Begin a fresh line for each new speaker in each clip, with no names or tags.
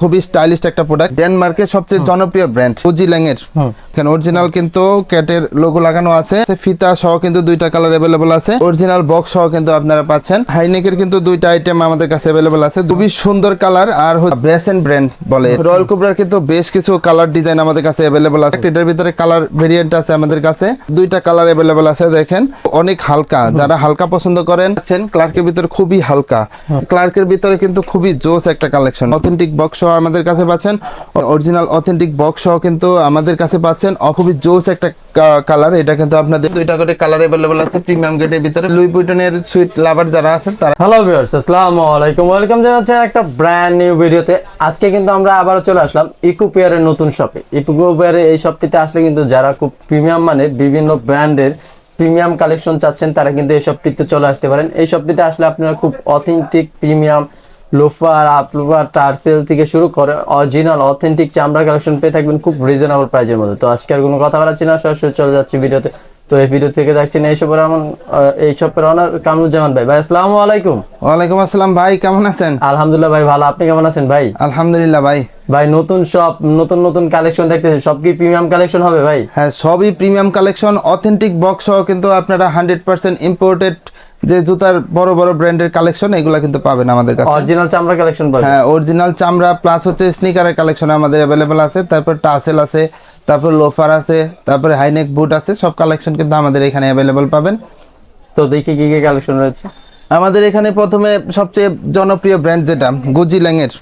খুবই স্টাইলিশ একটা প্রোডাক্ট ডেনমার্কের সবচেয়ে জনপ্রিয় ব্র্যান্ড উজিল্যাং এর এখানে অরিজিনাল কিন্তু ক্যাটের লোগো লাগানো আছে। ফিতা সহ কিন্তু দুইটা কালার অ্যাভেলেবল আছে। অরিজিনাল বক্স সহ কিন্তু আপনারা পাচ্ছেন। হাইনেকের কিন্তু দুইটা আইটেম আমাদের কাছে অ্যাভেলেবল আছে। খুবই সুন্দর কালার আর বেসেন ব্র্যান্ড বলে। রয়্যাল কুবরার কিন্তু বেশ কিছু কালার ডিজাইন আমাদের কাছে অ্যাভেলেবল আছে। এটার ভিতরে কালার ভেরিয়েন্ট আছে আমাদের কাছে। দুইটা কালার অ্যাভেলেবল আছে দেখেন। অনেক হালকা। যারা হালকা পছন্দ করেন আছেন। ক্লার্কের ভিতরে খুবই হালকা। ক্লার্কের ভিতরে কিন্তু খুবই জোস একটা কালেকশন অথেন্টিক বক্স আমাদের কাছে পাচ্ছেন। অরিজিনাল অথেন্টিক বক্স সহ কিন্তু আমাদের কাছে পাচ্ছেন। খুবই জোস একটা কালার এটা কিন্তু আপনাদের দুইটা করে কালার অ্যাভেলেবল আছে প্রিমিয়াম গেটের ভিতরে। লুই বুইটনের সুইট লাভার যারা আছেন, তারা
হ্যালো ভিউয়ার্স আসসালামু আলাইকুম। ওয়েলকাম জানাচ্ছি একটা ব্র্যান্ড নিউ ভিডিওতে আজকে কিন্তু আমরা আবারও চলে আসলাম ইকো পেয়ারের নতুন শপে ইকো পেয়ারের এই শপটিতে আসলে কিন্তু যারা খুব প্রিমিয়াম মানে বিভিন্ন ব্র্যান্ডের প্রিমিয়াম কালেকশন চাচ্ছেন, তারা কিন্তু এই শপটিতে চলে আসতে পারেন। এই শপটিতে আসলে আপনারা খুব অথেন্টিক প্রিমিয়াম লোফার আপলোভার টার্সেল থেকে শুরু করে অরিজিনাল অথেন্টিক চামড়া কালেকশন পেয়ে থাকবেন খুব রিজনেবল প্রাইজের মধ্যে। তো আজকে আর কোনো কথা বলাচ্ছি না সরাসরি চলে যাচ্ছি ভিডিওতে। তো এই ভিডিও থেকে দেখছেন এই সবের আমার এই শপের অনার কামরুজ্জামান ভাই। ভাই আসসালামু আলাইকুম।
ওয়ালাইকুম আসসালাম ভাই কেমন আছেন?
আলহামদুলিল্লাহ ভাই ভালো। আপনি কেমন আছেন ভাই?
আলহামদুলিল্লাহ ভাই।
ভাই নতুন সব নতুন নতুন কালেকশন দেখতেছি। সব কি প্রিমিয়াম কালেকশন হবে ভাই?
হ্যাঁ সবই প্রিমিয়াম কালেকশন অথেন্টিক বক্স সহ কিন্তু আপনারা হান্ড্রেড পার্সেন্ট ইম্পোর্টেড যে জুতার বড় বড় ব্র্যান্ডের কালেকশন এগুলা কিন্তু পাবেন আমাদের কাছে।
অরিজিনাল চামড়া কালেকশন পাবেন?
হ্যাঁ অরিজিনাল চামড়া প্লাস হচ্ছে স্নিকারের কালেকশন আমাদের अवेलेबल আছে। তারপর টাসেল আছে তারপর লোফার আছে তারপর হাইনেক বুট আছে সব কালেকশন কিন্তু আমাদের এখানে अवेलेबल পাবেন।
তো দেখি কি কি কালেকশন রয়েছে।
আমাদের এখানে প্রথমে সবচেয়ে জনপ্রিয় ব্র্যান্ড যেটা গুজি ল্যাংয়ের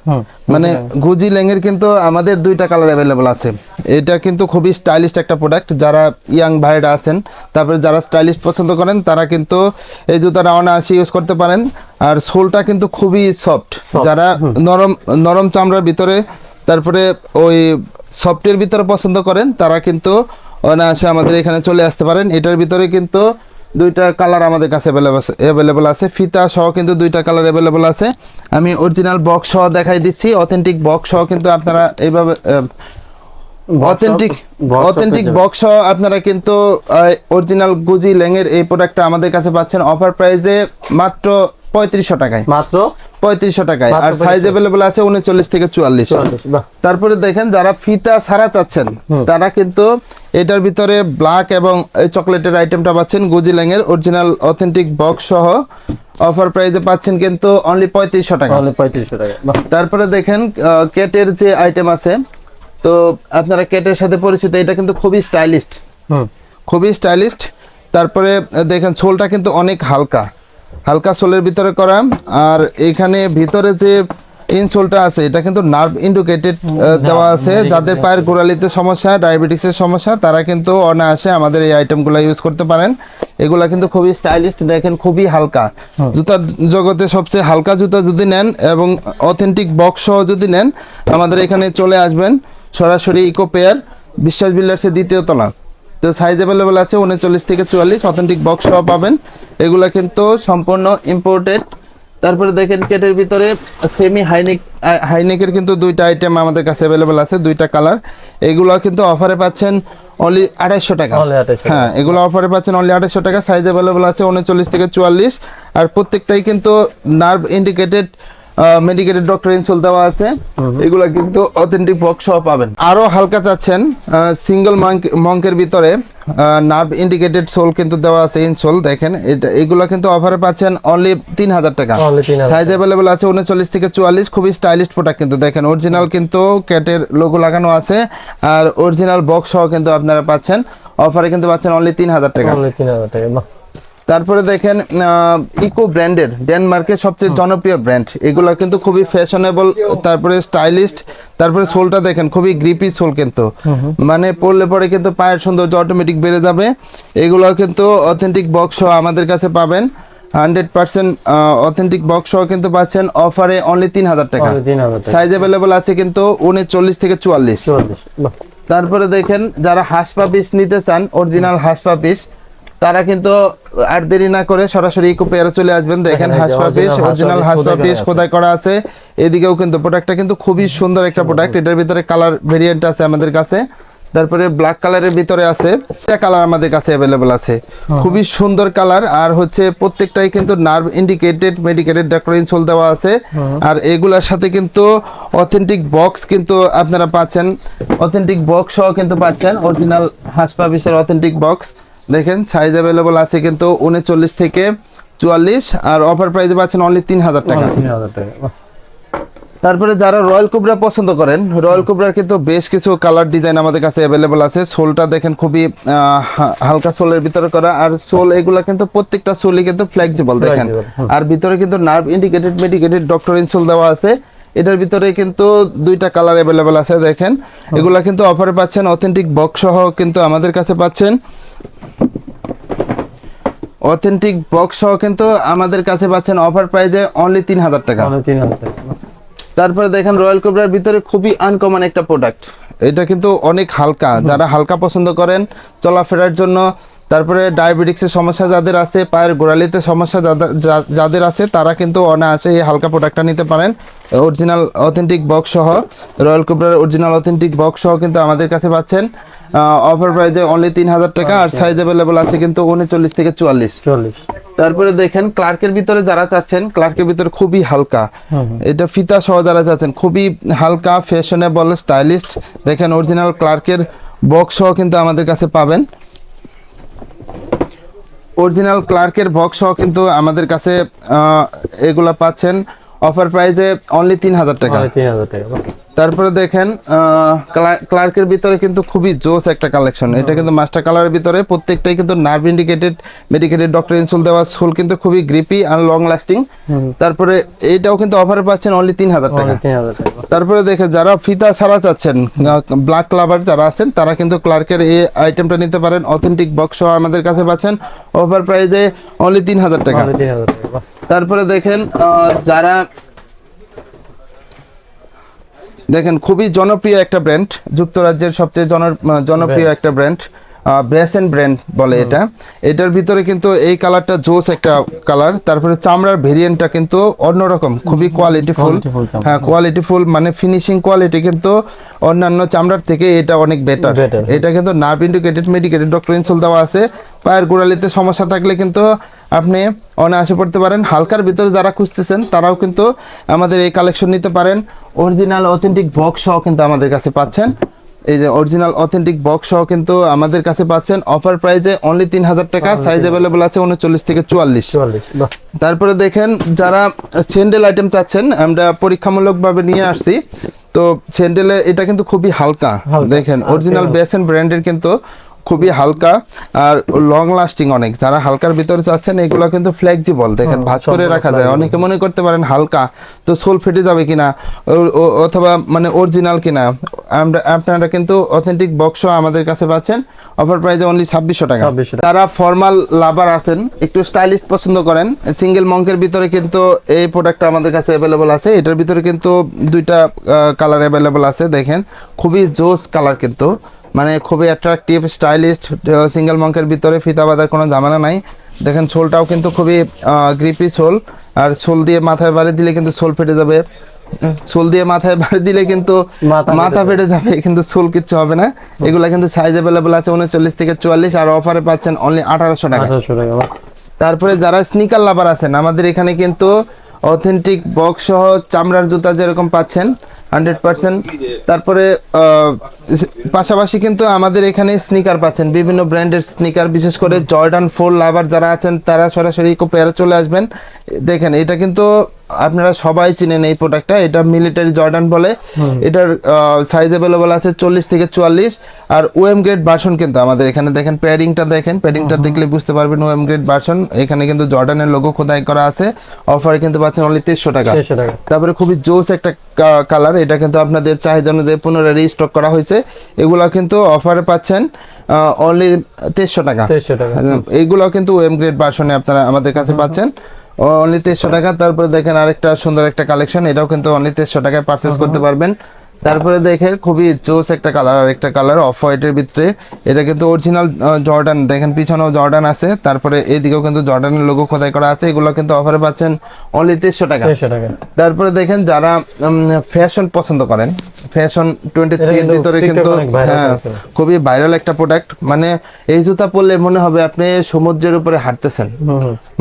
মানে গুজি ল্যাংয়ের কিন্তু আমাদের দুইটা কালার অ্যাভেলেবল আছে। এটা কিন্তু খুবই স্টাইলিশ একটা প্রোডাক্ট যারা ইয়াং ভাইরা আছেন তারপরে যারা স্টাইলিশ পছন্দ করেন তারা কিন্তু এই জুতাটা অনায়াসে ইউজ করতে পারেন। আর সোলটা কিন্তু খুবই সফট যারা নরম নরম চামড়ার ভিতরে তারপরে ওই সফটের ভিতরে পছন্দ করেন তারা কিন্তু অনায়াসে আমাদের এখানে চলে আসতে পারেন। এটার ভিতরে কিন্তু দুইটা কালার আমাদের কাছে অ্যাভেলেবল আছে ফিতা সহ কিন্তু দুইটা কালার অ্যাভেলেবল আছে। আমি অরিজিনাল বক্স সহ দেখাই দিচ্ছি অথেন্টিক বক্স সহ কিন্তু আপনারা এইভাবে অথেন্টিক অথেন্টিক বক্স সহ আপনারা কিন্তু অরিজিনাল গুজি ল্যাংয়ের এই প্রোডাক্টটা আমাদের কাছে পাচ্ছেন। অফার প্রাইসে মাত্র পঁয়ত্রিশশো টাকায়।
মাত্র?
পঁয়ত্রিশশো টাকায়। আর সাইজ অ্যাভেলেবল আছে উনচল্লিশ থেকে চুয়াল্লিশ। তারপরে দেখেন যারা ফিতা ছাড়া চাচ্ছেন তারা কিন্তু এটার ভিতরে ব্ল্যাক এবং এই চকলেটের আইটেমটা পাচ্ছেন গুজিল্যাংয়ের অরিজিনাল অথেন্টিক বক্স সহ। অফার প্রাইসে পাচ্ছেন কিন্তু অনলি পঁয়ত্রিশশো টাকা।
তাহলে পঁয়ত্রিশশো টাকা
তারপরে দেখেন কেটের যে আইটেম আছে তো আপনারা কেটের সাথে পরিচিত এটা কিন্তু খুবই স্টাইলিস্ট খুবই স্টাইলিস্ট তারপরে দেখেন ছোলটা কিন্তু অনেক হালকা। হালকা সোলের ভিতরে করা। আর এখানে ভিতরে যে ইনসোলটা আছে এটা কিন্তু নার্ভ ইন্ডিকেটেড দেওয়া আছে। যাদের পায়ের গোড়ালিতে সমস্যা ডায়াবেটিক্সের সমস্যা তারা কিন্তু অনায়াসে আমাদের এই আইটেমগুলো ইউজ করতে পারেন। এগুলা কিন্তু খুবই স্টাইলিস্ট দেখেন খুবই হালকা। জুতার জগতে সবচেয়ে হালকা জুতা যদি নেন এবং অথেন্টিক বক্স সহ যদি নেন আমাদের এখানে চলে আসবেন সরাসরি ইকো পেয়ার বিশ্বাস বিল্ডার্সের দ্বিতীয় তলা। তো সাইজ অ্যাভেলেবেল আছে উনচল্লিশ থেকে চুয়াল্লিশ অথেন্টিক বক্স সহ পাবেন। এগুলা কিন্তু সম্পূর্ণ ইম্পোর্টেড তারপরে দেখেন কেটের ভিতরে সেমি হাইনেক হাইনেকের কিন্তু দুইটা আইটেম আমাদের কাছে অ্যাভেলেবেল আছে দুইটা কালার এগুলো কিন্তু অফারে পাচ্ছেন অনলি আড়াইশো টাকা। হ্যাঁ এগুলো অফারে পাচ্ছেন অনলি আড়াইশো টাকা। সাইজ অ্যাভেলেবেল আছে উনচল্লিশ থেকে চুয়াল্লিশ। আর প্রত্যেকটাই কিন্তু nerve indicated medicated doctor insole দেওয়া আছে। এগুলা কিন্তু অথেন্টিক বক্স সহ পাবেন। আরও হালকা চাচ্ছেন সিঙ্গেল মঙ্কের ভিতরে নার্ভ ইন্ডিকেটেড সোল কিন্তু দেওয়া আছে ইনসোল দেখেন এটা এগুলো কিন্তু অফারে পাচ্ছেন অনলি তিন হাজার টাকা। সাইজ অ্যাভেলেবল আছে উনচল্লিশ থেকে চুয়াল্লিশ খুবই স্টাইলিশ প্রোডাক্ট কিন্তু দেখেন অরিজিনাল কিন্তু ক্যাটের লোগো লাগানো আছে আর অরিজিনাল বক্স সহ কিন্তু আপনারা পাচ্ছেন অফারে কিন্তু পাচ্ছেন অনলি তিন হাজার টাকা।
তিন হাজার টাকা।
তারপরে দেখেন ইকো ব্র্যান্ডের ডেনমার্কের সবচেয়ে জনপ্রিয় ব্র্যান্ড এগুলো কিন্তু খুবই ফ্যাশনেবল তারপরে স্টাইলিস্ট তারপরে সোলটা দেখেন খুবই গ্রিপি সোল কিন্তু। মানে পড়লে পরে কিন্তু পায়ের সৌন্দর্য অটোমেটিক বেড়ে যাবে। এগুলো কিন্তু অথেন্টিক বক্স আমাদের কাছে পাবেন। হান্ড্রেড পার্সেন্ট অথেন্টিক বক্স কিন্তু পাচ্ছেন অফারে অনলি তিন হাজার টাকা। সাইজ অ্যাভেলেবল আছে কিন্তু উনচল্লিশ থেকে চুয়াল্লিশ।
চুয়াল্লিশ
তারপরে দেখেন যারা হাঁসপা পিস নিতে চান অরিজিনাল হাঁসপা পিস তারা কিন্তু আর দেরি না করে সরাসরি ইকো পেয়ারে চলে আসবেন। দেখেন
দেখেন এই
পিস অরিজিনাল
হাঁসপা
হাঁসপা পিস
খোদাই করা
আছে। এদিকেও কিন্তু প্রোডাক্টটা কিন্তু খুবই সুন্দর একটা প্রোডাক্ট এটার ভিতরে কালার ভেরিয়েন্ট আছে আমাদের কাছে। তারপরে ব্ল্যাক কালারের ভিতরে আছে। এটা কালার আমাদের কাছে অ্যাভেলেবল আছে। খুবই সুন্দর কালার আর হচ্ছে প্রত্যেকটাই কিন্তু nerve indicated medicated doctor insole দেওয়া আছে। আর এগুলোর সাথে কিন্তু অথেন্টিক বক্স কিন্তু আপনারা পাচ্ছেন। অথেন্টিক বক্স সহ কিন্তু পাচ্ছেন। অরিজিনাল হাসপাবিসের অথেন্টিক বক্স দেখেন সাইজ অ্যাভেলেবল আছে কিন্তু উনচল্লিশ থেকে চুয়াল্লিশ আর অফার প্রাইসে পাচ্ছেন অনলি তিন হাজার টাকা। তারপরে যারা রয়্যাল কুবরা পছন্দ করেন রয়্যাল কুবরার কিন্তু বেশ কিছু কালার ডিজাইন আমাদের কাছে অ্যাভেলেবল আছে। সোলটা দেখেন খুবই হালকা সোলের ভিতরে করা। আর সোল এগুলা কিন্তু প্রত্যেকটা সোলই কিন্তু ফ্লেক্সিবল দেখেন। আর ভিতরে কিন্তু nerve indicated medicated doctor insole দেওয়া আছে। এটার ভিতরে কিন্তু দুইটা কালার অ্যাভেলেবল আছে দেখেন। এগুলা কিন্তু অফারে পাচ্ছেন অথেন্টিক বক্স সহ কিন্তু আমাদের কাছে পাচ্ছেন। অথেন্টিক বক্স সহ কিন্তু আমাদের কাছে পাচ্ছেন অফার প্রাইজে অনলি তিন হাজার টাকা।
তিন হাজার টাকা
তারপরে দেখেন রয়্যাল কোবরার ভিতরে খুবই আনকমন একটা প্রোডাক্ট এটা কিন্তু অনেক হালকা যারা হালকা পছন্দ করেন চলাফেরার জন্য তারপরে ডায়াবেটিক্সের সমস্যা যাদের আছে পায়ের গোড়ালিতে সমস্যা যাদের- আছে তারা কিন্তু অনায়াসে এই হালকা প্রোডাক্টটা নিতে পারেন। অরিজিনাল অথেন্টিক বক্স সহ রয়্যাল কোবরার অরিজিনাল অথেন্টিক বক্স সহ কিন্তু আমাদের কাছে পাচ্ছেন। অফার প্রাইজে অনলি তিন হাজার টাকা আর সাইজ অ্যাভেলেবল আছে কিন্তু উনচল্লিশ থেকে চুয়াল্লিশ।
চল্লিশ
তারপরে দেখেন ক্লার্কের ভিতরে যারা চাচ্ছেন ক্লার্কের ভিতরে খুবই হালকা। এটা ফিতা সহ যারা চাচ্ছেন খুবই হালকা ফ্যাশনেবল স্টাইলিস্ট দেখেন অরিজিনাল ক্লার্কের বক্স সহ কিন্তু আমাদের কাছে পাবেন। অরিজিনাল ক্লার্কের বক্স সহ কিন্তু আমাদের কাছে এগুলা পাচ্ছেন অফার প্রাইসে অনলি তিন হাজার টাকা
তিন হাজার টাকা।
তারপরে দেখেন ক্লার্কের ভিতরে কিন্তু খুবই জোস একটা কালেকশন এটা কিন্তু মাস্টার কালারের ভিতরে। প্রত্যেকটাই কিন্তু nerve indicated medicated doctor insole দেওয়া সোল কিন্তু খুবই গ্রিপি আর লং লাস্টিং তারপরে এইটাও কিন্তু অফারে পাচ্ছেন অনলি তিন হাজার টাকা। তারপরে দেখে যারা ফিতা ছাড়া চাচ্ছেন ব্ল্যাক লাভার যারা আছেন তারা কিন্তু ক্লার্কের এই আইটেমটা নিতে পারেন। অথেন্টিক বক্স আমাদের কাছে পাচ্ছেন। অফার প্রাইজে অনলি তিন হাজার টাকা। তারপরে দেখেন যারা দেখেন খুবই জনপ্রিয় একটা ব্র্যান্ড যুক্তরাজ্যের সবচেয়ে জন- জনপ্রিয় একটা ব্র্যান্ড বেসেন ব্র্যান্ড বলে এটা। এটার ভিতরে কিন্তু এই কালারটা জোস একটা কালার। তারপরে চামড়ার ভেরিয়েন্টটা কিন্তু অন্যরকম খুবই কোয়ালিটিফুল
Qualityful চামড়া।
হ্যাঁ কোয়ালিটিফুল মানে ফিনিশিং কোয়ালিটি কিন্তু অন্যান্য চামড়ার থেকে এটা অনেক বেটার এটা কিন্তু nerve indicated medicated doctor insole দেওয়া আছে। পায়ের গোড়ালিতে সমস্যা থাকলে কিন্তু আপনি অনায়াসে পড়তে পারেন। হালকার ভিতরে যারা খুঁজতেছেন তারাও কিন্তু আমাদের এই কালেকশন নিতে পারেন। অরিজিনাল অথেন্টিক বক্স সহ কিন্তু আমাদের কাছে পাচ্ছেন। এই যে অরিজিনাল অথেন্টিক বক্স সহ কিন্তু আমাদের কাছে পাচ্ছেন। অফার প্রাইজে অনলি তিন হাজার টাকা সাইজ অ্যাভেলেবল আছে। উনচল্লিশ থেকে চুয়াল্লিশ। তারপরে দেখেন যারা স্যান্ডেল আইটেম চাচ্ছেন আমরা পরীক্ষামূলকভাবে নিয়ে আসছি। তো স্যান্ডেলে এটা কিন্তু খুবই হালকা। দেখেন অরিজিনাল? বেসেন ব্র্যান্ডের কিন্তু খুবই হালকা আর লং লাস্টিং অনেক। যারা হালকার ভিতরে চাচ্ছেন এগুলো কিন্তু ফ্লেক্সিবল দেখেন ভাঁজ করে রাখা যায়। অনেকে মনে করতে পারেন হালকা তো সোল ফেটে যাবে কিনা অথবা মানে অরিজিনাল কিনা। আমরা আপনারা কিন্তু অথেন্টিক বক্স আমাদের কাছে পাচ্ছেন। অফার প্রাইসে অনলি ছাব্বিশশো টাকা।
2600 টাকা।
তারা ফর্মাল লাভার আছেন একটু স্টাইলিশ পছন্দ করেন। সিঙ্গেল মঙ্কের ভিতরে কিন্তু এই প্রোডাক্টটা আমাদের কাছে অ্যাভেলেবল আছে। এটার ভিতরে কিন্তু দুইটা কালার অ্যাভেলেবল আছে দেখেন। খুবই জোস কালার কিন্তু। মানে খুবই অ্যাট্রাকটিভ স্টাইলিশ সিঙ্গেল মঙ্কের ভিতরে ফিতা বাঁধার কোনো জামানা নাই। দেখেন সোলটাও কিন্তু খুবই গ্রিপি সোল আর সোল দিয়ে মাথায় বাড়ি দিলে কিন্তু সোল ফেটে যাবে। সোল দিয়ে মাথায় বাড়ি দিলে কিন্তু
মাথা ফেটে
যাবে। কিন্তু সোল কিচ্ছু হবে না। এগুলা কিন্তু সাইজ অ্যাভেলেবল আছে উনচল্লিশ থেকে চুয়াল্লিশ আর অফারে পাচ্ছেন অনলি আঠারোশো টাকা। তারপরে যারা স্নিকার লাভার আছেন আমাদের এখানে কিন্তু অথেন্টিক বক্স সহ চামড়ার জুতা যেরকম পাচ্ছেন হান্ড্রেড পার্সেন্ট তারপরে পাশাপাশি কিন্তু আমাদের এখানে স্নিকার পাচ্ছেন, বিভিন্ন ব্র্যান্ডের স্নিকার বিশেষ করে জর্ডান ফোর লাভার যারা আছেন, তারা সরাসরি পেয়ারে চলে আসবেন। দেখেন, এটা কিন্তু আপনারা সবাই চিনেন এই প্রোডাক্টটা এটা মিলিটারি জর্ডান বলে। এটার সাইজ অ্যাভেলেবল আছে চল্লিশ থেকে চুয়াল্লিশ। আর ওএম গ্রেড ভার্সন কিন্তু আমাদের এখানে দেখেন প্যাডিংটা দেখেন প্যাডিংটা দেখলে বুঝতে পারবেন ওএম গ্রেড ভার্সন এখানে কিন্তু জর্ডানের লোগো খোদাই করা আছে। অফারে কিন্তু পাচ্ছেন অনলি তেইশশো টাকা। তারপরে খুবই জোস একটা কালার এটা কিন্তু আপনাদের চাহিদা অনুযায়ী পুনরায় রিস্টক করা হয়েছে। এগুলো কিন্তু অফারে পাচ্ছেন অনলি তেইশশো টাকা।
তেইশশো টাকা।
এইগুলো কিন্তু ওএম গ্রেড ভার্সনে আপনারা আমাদের কাছে পাচ্ছেন। অনলি তেইশশো টাকা। তারপরে দেখেন আরেকটা সুন্দর একটা কালেকশন এটাও কিন্তু অনলি তেইশশো টাকায় পারচেস করতে পারবেন। তারপরে দেখেন খুবই জোস একটা কালার আর একটা কালার অফ হোয়াইটের ভিতরে। এটা কিন্তু অরিজিনাল জর্ডান। দেখেন পিছনেও জর্ডান আছে। তারপরে এইদিকেও কিন্তু জর্ডানের লোগো খোদাই করা আছে। এগুলো কিন্তু অফারে পাচ্ছেন অনলি তেইশশো টাকা। তারপরে দেখেন যারা ফ্যাশন পছন্দ করেন ফ্যাশন টোয়েন্টি থ্রির ভিতরে কিন্তু হ্যাঁ খুবই ভাইরাল একটা প্রোডাক্ট মানে এই জুতা পরলে মনে হবে আপনি সমুদ্রের উপরে হাঁটতেছেন।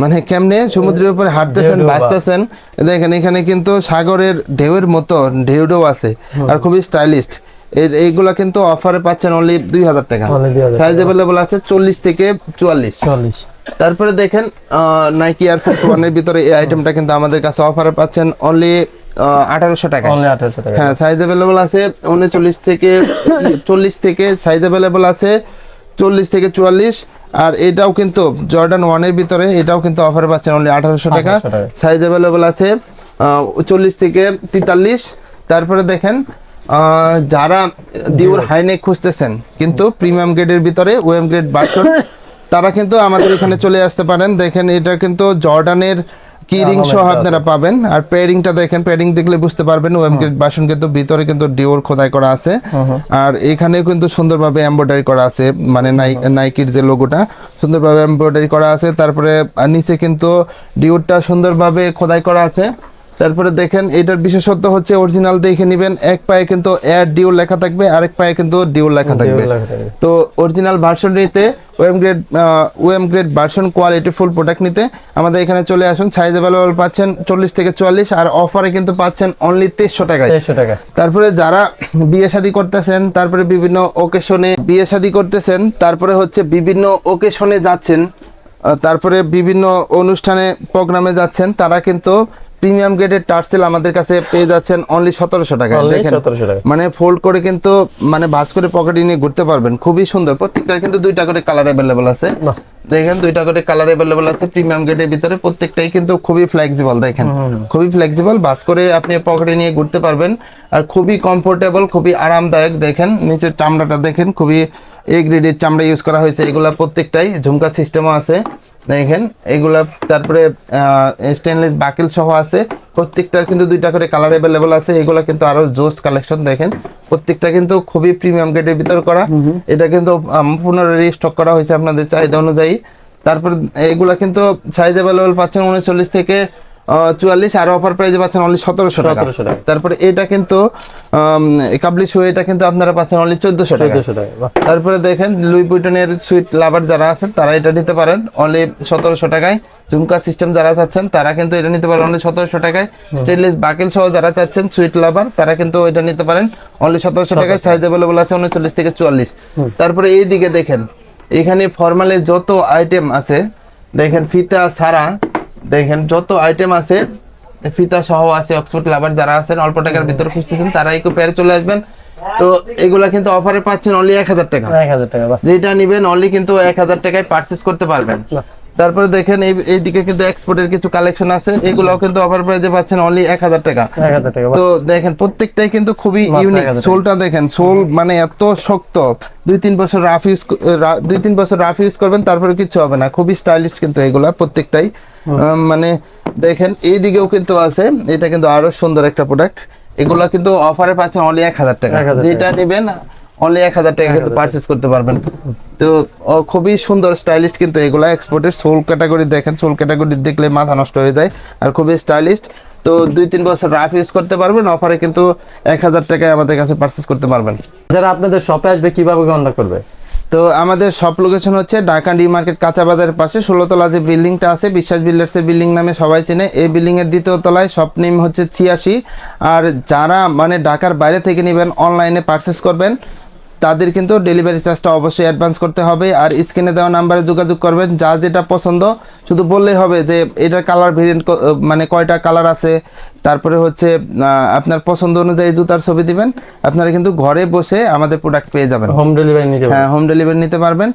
মানে কেমনে সমুদ্রের উপরে হাঁটতেছেন বাঁচতেছেন। দেখেন এখানে কিন্তু সাগরের ঢেউয়ের মতো ঢেউ ঢেউ আছে আর খুবই স্টাইলিস্ট এইগুলা কিন্তু অফারে পাচ্ছেন অনলি দুই হাজার টাকা। সাইজ অ্যাভেলেবল আছে চল্লিশ থেকে চুয়াল্লিশ।
চল্লিশ।
তারপরে দেখেন নাইকি এয়ারফোর্স ওয়ানের ভিতরে এই আইটেমটা কিন্তু আমাদের কাছে অফারে পাচ্ছেন অনলি আঠারোশো টাকা। হ্যাঁ সাইজ অ্যাভেলেবল আছে উনচল্লিশ থেকে চল্লিশ থেকে সাইজ অ্যাভেলেবল আছে চল্লিশ থেকে চুয়াল্লিশ। আর এটাও কিন্তু জর্ডান ওয়ানের ভিতরে এটাও কিন্তু অফারে পাচ্ছেন অনলি আঠারোশো টাকা। সাইজ অ্যাভেলেবল আছে চল্লিশ থেকে তেতাল্লিশ। তারপরে দেখেন যারা ডিউর হাইনেক খুঁজতেছেন কিন্তু প্রিমিয়াম গ্রেডের ভিতরে ওয়েম গ্রেড বাসন তারা কিন্তু আমাদের এখানে চলে আসতে পারেন। দেখেন এটা কিন্তু জর্ডানের কি রিং সহ আপনারা পাবেন। আর পেয়ারিংটা দেখেন পেয়ারিং দেখলে বুঝতে পারবেন গ্রেড বাসন কিন্তু ভিতরে কিন্তু ডিওর খোদাই করা আছে। আর এখানে কিন্তু সুন্দরভাবে এমব্রয়ডারি করা আছে মানে নাই- নাইকির যে লোগোটা সুন্দরভাবে এমব্রয়ডারি করা আছে। তারপরে নিচে কিন্তু ডিওরটা সুন্দরভাবে খোদাই করা আছে। তারপরে দেখেন এটার বিশেষত্ব হচ্ছে অরিজিনাল দেখে নেবেন। এক পায়ে কিন্তু এয়ার ডিওর লেখা থাকবে আরেক পায়ে কিন্তু ডিওর লেখা থাকবে। তো অরিজিনাল ভার্সন নিতে OEM grade OEM grade version quality full product নিতে আমাদের এখানে চলে আসুন। সাইজ অ্যাভেলেবল পাচ্ছেন চল্লিশ থেকে চুয়াল্লিশ আর অফারে কিন্তু পাচ্ছেন অনলি তেইশশো টাকায়।
টাকা।
তারপরে যারা বিয়ে শাদী করতেছেন তারপরে বিভিন্ন ওকেশনে বিয়ে শাদী করতেছেন তারপরে হচ্ছে বিভিন্ন ওকেশনে যাচ্ছেন তারপরে বিভিন্ন অনুষ্ঠানে প্রোগ্রামে যাচ্ছেন তারা কিন্তু প্রিমিয়াম গ্রেডের টার্সেল আমাদের কাছে পেয়ে যাচ্ছেন অনলি সতেরোশো টাকা দেখেন মানে ফোল্ড করে কিন্তু মানে ভাস করে পকেটে নিয়ে ঘুরতে পারবেন। খুবই সুন্দর। প্রত্যেকটার কিন্তু দুইটা করে কালার অ্যাভেলেবল আছে। দেখেন দুইটা করে কালার অ্যাভেলেবল আছে প্রিমিয়াম গ্রেডের ভিতরে। প্রত্যেকটাই কিন্তু খুবই ফ্লেক্সিবল দেখেন। খুবই ফ্লেক্সিবল বাস করে আপনি পকেটে নিয়ে ঘুরতে পারবেন। আর খুবই কমফোর্টেবল খুবই আরামদায়ক দেখেন। নিচের চামড়াটা দেখেন খুবই এ গ্রেডের চামড়া ইউজ করা হয়েছে। এগুলা প্রত্যেকটাই ঝুমকা সিস্টেমও আছে। দেখেন এগুলা তারপরে স্টেনলেস বাকেল সহ আছে। প্রত্যেকটার কিন্তু দুইটা করে কালার অ্যাভেলেবল আছে। এগুলো কিন্তু আরও জোস কালেকশন দেখেন। প্রত্যেকটা কিন্তু খুবই প্রিমিয়াম গ্রেডের ভিতর করা। এটা কিন্তু পুনরায় রিস্টক করা হয়েছে আপনাদের চাহিদা অনুযায়ী। তারপর এগুলা কিন্তু সাইজ অ্যাভেলেবল পাচ্ছেন উনচল্লিশ থেকে চুয়াল্লিশ আর অফার প্রাইজে পাচ্ছেন অনলি সতেরোশো টাকা। তারপরে এটা কিন্তু কাবলি শু এটা কিন্তু আপনারা পাচ্ছেন অনলি চোদ্দশো টাকা। তারপরে দেখেন লুই বুইটনের সুইট লাভার যারা আছেন তারা এটা নিতে পারেন অনলি সতেরোশো টাকায়। ঝুমকা সিস্টেম যারা চাচ্ছেন তারা কিন্তু এটা নিতে পারেন অনলি সতেরোশো টাকায়। স্টেনলেস বাকেল সহ যারা চাচ্ছেন সুইট লাভার তারা কিন্তু এটা নিতে পারেন অনলি সতেরোশো টাকায়। সাইজ অ্যাভেলেবল আছে উনচল্লিশ থেকে চুয়াল্লিশ। তারপরে এই দিকে দেখেন এখানে ফর্মালের যত আইটেম আছে দেখেন ফিতা ছাড়া দেখেন যত আইটেম আছে ফিতা সহ আছে অক্সফোর্ড লাভার যারা আছেন অল্প টাকার ভিতরে খুঁজতেছেন তারা একটু পেয়ারে চলে আসবেন। তো এগুলা কিন্তু অফারে পাচ্ছেন অনলি এক হাজার টাকা।
এক হাজার টাকা
যেটা নিবেন অনলি কিন্তু এক হাজার টাকায় পারচেস করতে পারবেন। তারপরে দেখেন এই এইদিকে কিন্তু এক্সপোর্টের কিছু কালেকশন আছে। এগুলাও কিন্তু অফার প্রাইজে পাচ্ছেন অনলি এক হাজার টাকা। তো দেখেন প্রত্যেকটাই কিন্তু খুবই ইউনিক সোলটা দেখেন সোল মানে এত শক্ত। দুই তিন বছর রাফ ইউজ দুই তিন বছর রাফ ইউজ করবেন তারপরে কিছু হবে না। খুবই স্টাইলিশ কিন্তু এগুলা প্রত্যেকটাই। মানে দেখেন এই দিকেও কিন্তু আছে। এটা কিন্তু আরও সুন্দর একটা প্রোডাক্ট এগুলা কিন্তু অফারে পাচ্ছেন অনলি এক হাজার
1000 টাকা।
যেটা নেবেন অনলি এক হাজার টাকা কিন্তু পারচেস করতে পারবেন। তো খুবই সুন্দর স্টাইলিশ কিন্তু এগুলা এক্সপোর্টের সোল ক্যাটাগরি দেখেন সোল ক্যাটাগরি দেখলে মাথা নষ্ট হয়ে যায় আর খুবই স্টাইলিশ তো দুই তিন বছর রাফ ইউজ করতে পারবেন অফারে কিন্তু এক হাজার টাকায় আমাদের কাছে পারচেস করতে পারবেন।
যারা আপনাদের শপে আসবে কীভাবে কন্ট্যাক্ট করবে?
তো আমাদের সব লোকেশন হচ্ছে ঢাকা ডি মার্কেট কাঁচা বাজারের পাশে ষোলোতলা যে বিল্ডিংটা আছে বিশ্বাস বিল্ডার্সের বিল্ডিং নামে সবাই চেনে। এই বিল্ডিং এর দ্বিতীয় তলায় শপ নেম হচ্ছে ছিয়াশি। আর যারা মানে ঢাকার বাইরে থেকে নেবেন অনলাইনে পারচেস করবেন তাদের কিন্তু ডেলিভারি চার্জটা অবশ্যই অ্যাডভান্স করতে হবে। আর স্ক্রিনে দেওয়া নাম্বারে যোগাযোগ করবেন যা যেটা পছন্দ। শুধু বললেই হবে যে এটার কালার ভেরিয়েন্ট মানে কয়টা কালার আছে। তারপরে হচ্ছে আপনার পছন্দ অনুযায়ী জুতার ছবি দিবেন। আপনারা কিন্তু ঘরে বসে আমাদের প্রোডাক্ট পেয়ে যাবেন।
হোম ডেলিভারি নিতে
হ্যাঁ হোম ডেলিভারি নিতে পারবেন।